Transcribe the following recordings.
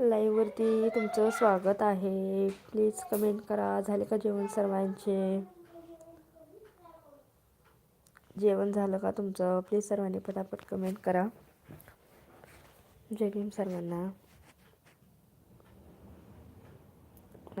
लाईव्हवरती तुमचं स्वागत आहे. प्लीज कमेंट करा. झाले का जेवण सर्वांचे? जेवण झालं का तुमचं? प्लीज सर्वांनी पटापट कमेंट करा. जय भीम सर्वांना.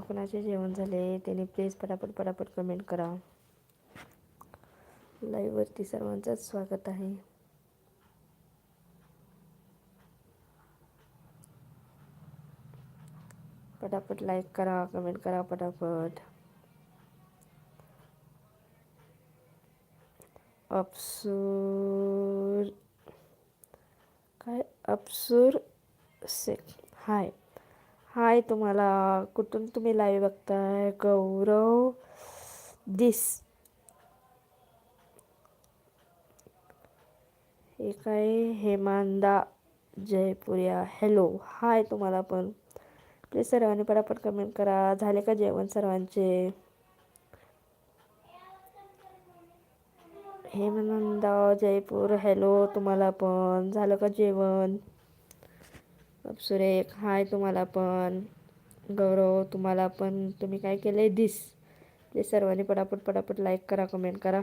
कोणाचे जेवण झाले त्यांनी प्लीज पटापट पटापट कमेंट करा. लाईव्हवरती सर्वांचंच स्वागत आहे. पटापट लाईक करा कमेंट करा पटापट अप्सूर काय अप्सूर से हाय हाय तुम्हाला. कुठून तुम्ही लाईव्ह बघताय? गौरव. दिस हे काय? हेमांदा जयपुरिया. हॅलो हाय तुम्हाला पण. प्लीज सर्वांनी पटापट कमेंट करा. झाले का जेवण सर्वांचे? हेमानंदा जयपूर हॅलो तुम्हाला पण. झालं का जेवण? सुरेख हाय तुम्हाला पण. गौरव तुम्हाला पण. तुम्ही काय केलं आहे दिस ते सर्वांनी पटापट पटापट लाईक करा कमेंट करा.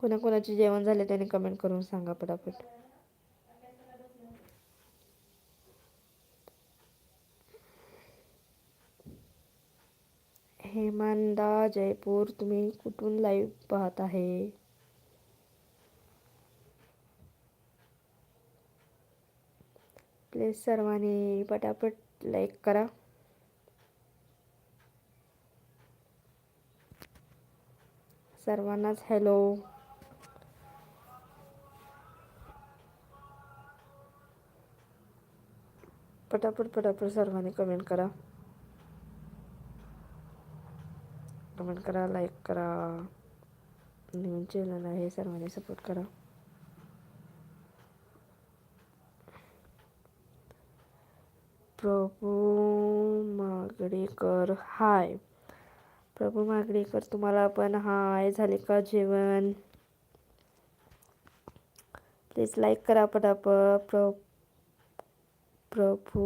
कोणाकोणाचे जेवण झाले त्याने कमेंट करून सांगा पटापट. हेमांदा जयपूर तुम्ही कुठून लाईव्ह पाहत आहे? प्लीज सर्वांनी पटापट लाईक करा. सर्वांनाच हॅलो पटापट पटापट सर्वांनी कमेंट करा. कमेंट करा लाईक करा. नवीन चॅनल आहे सर्वांनी सपोर्ट करा. प्रभू मागडेकर हाय प्रभू मागडेकर तुम्हाला पण हाय झाले का जेवण? प्लीज लाईक करा पटाप प्र Prabhu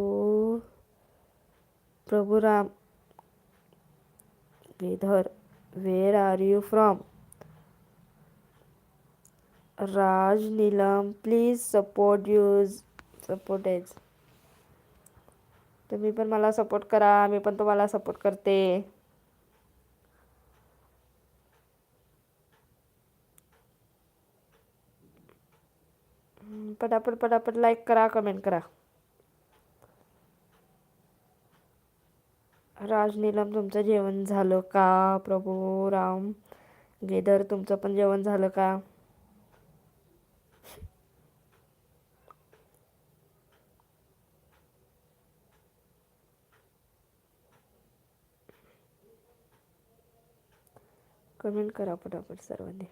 Prabhu Ram Murlidhar where are you from Raj Neelam please support us support as तुम्ही पण मला सपोर्ट करा मी पण तुम्हाला सपोर्ट करते. पटापट पटापट लाईक करा कमेंट करा. राज नीलम तुमचं जेवण झालं का? प्रभू राम गेदर तुमचं पण जेवण झालं का? कमेंट करा पटापट सर्वांनी.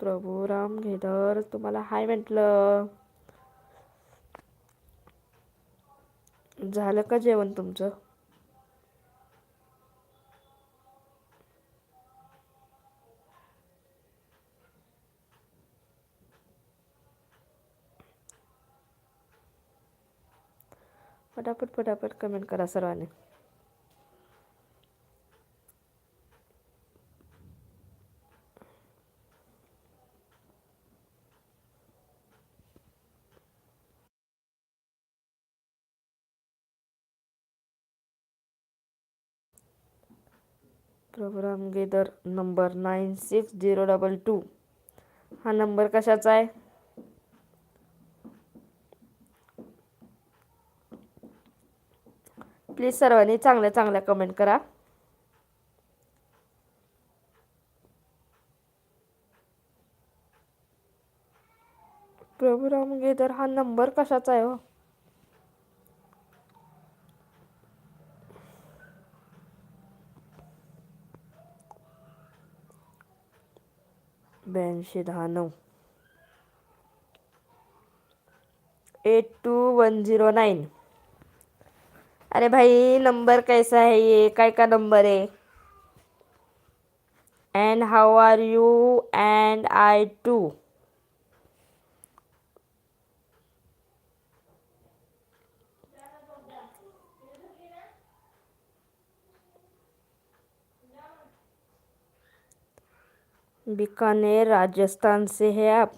प्रभू राम घेदर तुम्हाला हाय म्हटलं. झालं का जेवण तुमचं? पटापट पटापट कमेंट करा सर्वांनी. Program gather number nine six zero double two हा नंबर कशाचा आहे? प्लीज सर्वांनी चांगल्या चांगल्या कमेंट करा. प्रभुराम गेदर हा नंबर कशाचा आहे हो? ब्याऐंशी दहा नऊ eight two one zero nine. अरे भाई नंबर कैसा है ये? काय का नंबर आहे and how are you and I to Bikaner, Rajasthan से है आप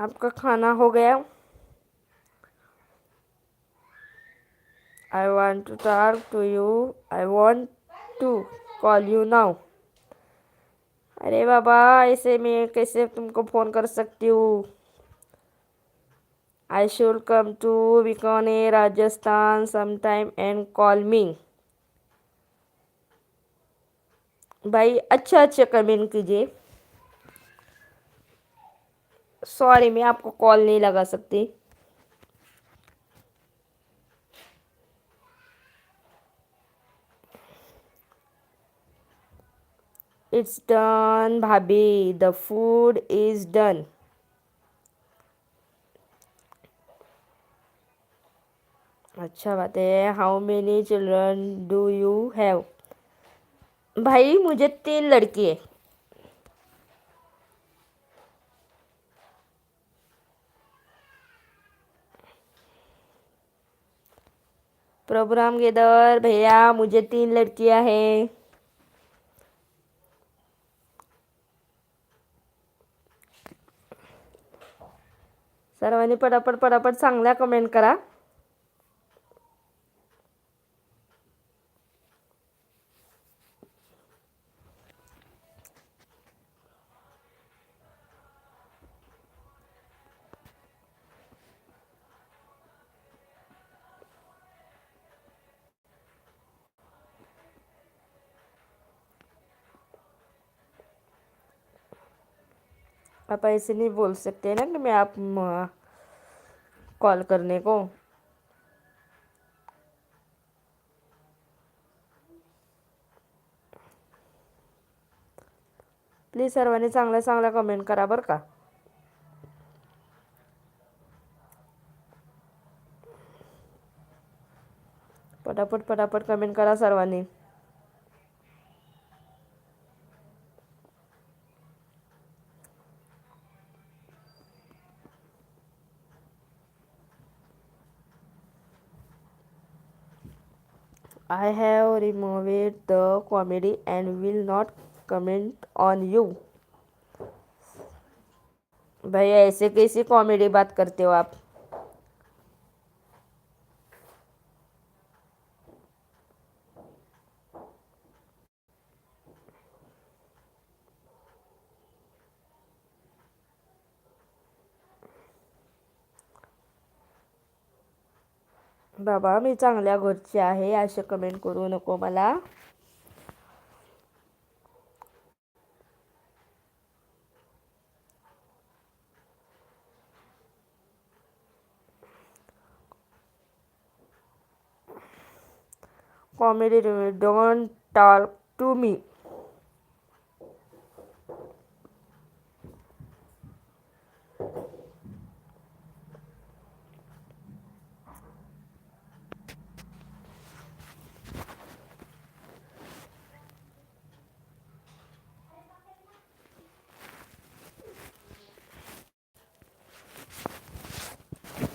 आपका खाना हो गया I want to talk to you. I want to call you now. अरे बाबा, ऐसे मैं कैसे तुमको फ़ोन कर सकती हूँ I should come to Bikaner Rajasthan sometime and call me भाई अच्छा अच्छा कमेंट कीजिए। सॉरी मैं आपको कॉल नहीं लगा सकती। इट्स डन भाभी। द फ़ूड इज़ डन अच्छा बात है। How many children do you have भाई, मुझे तीन लड़की है। प्रोग्राम गेदर भैया, मुझे तीन लड़कियाँ हैं। सर्वांनी पटापट पटापट चांगल्या कमेंट करा। आप ऐसे नहीं बोल सकते ना कि मैं आप कॉल करने को। प्लीज सर्वांनी चांगल्या चांगल्या कमेंट करा बरं का. पटापट पटापट कमेंट करा सर्वांनी. I have removed the comedy and will not comment on you. भाई ऐसे कैसी कॉमेडी बात करते हो आप बाबा मी चांगल्या घरची आहे असे कमेंट करू नको मला. Comedy don't talk to me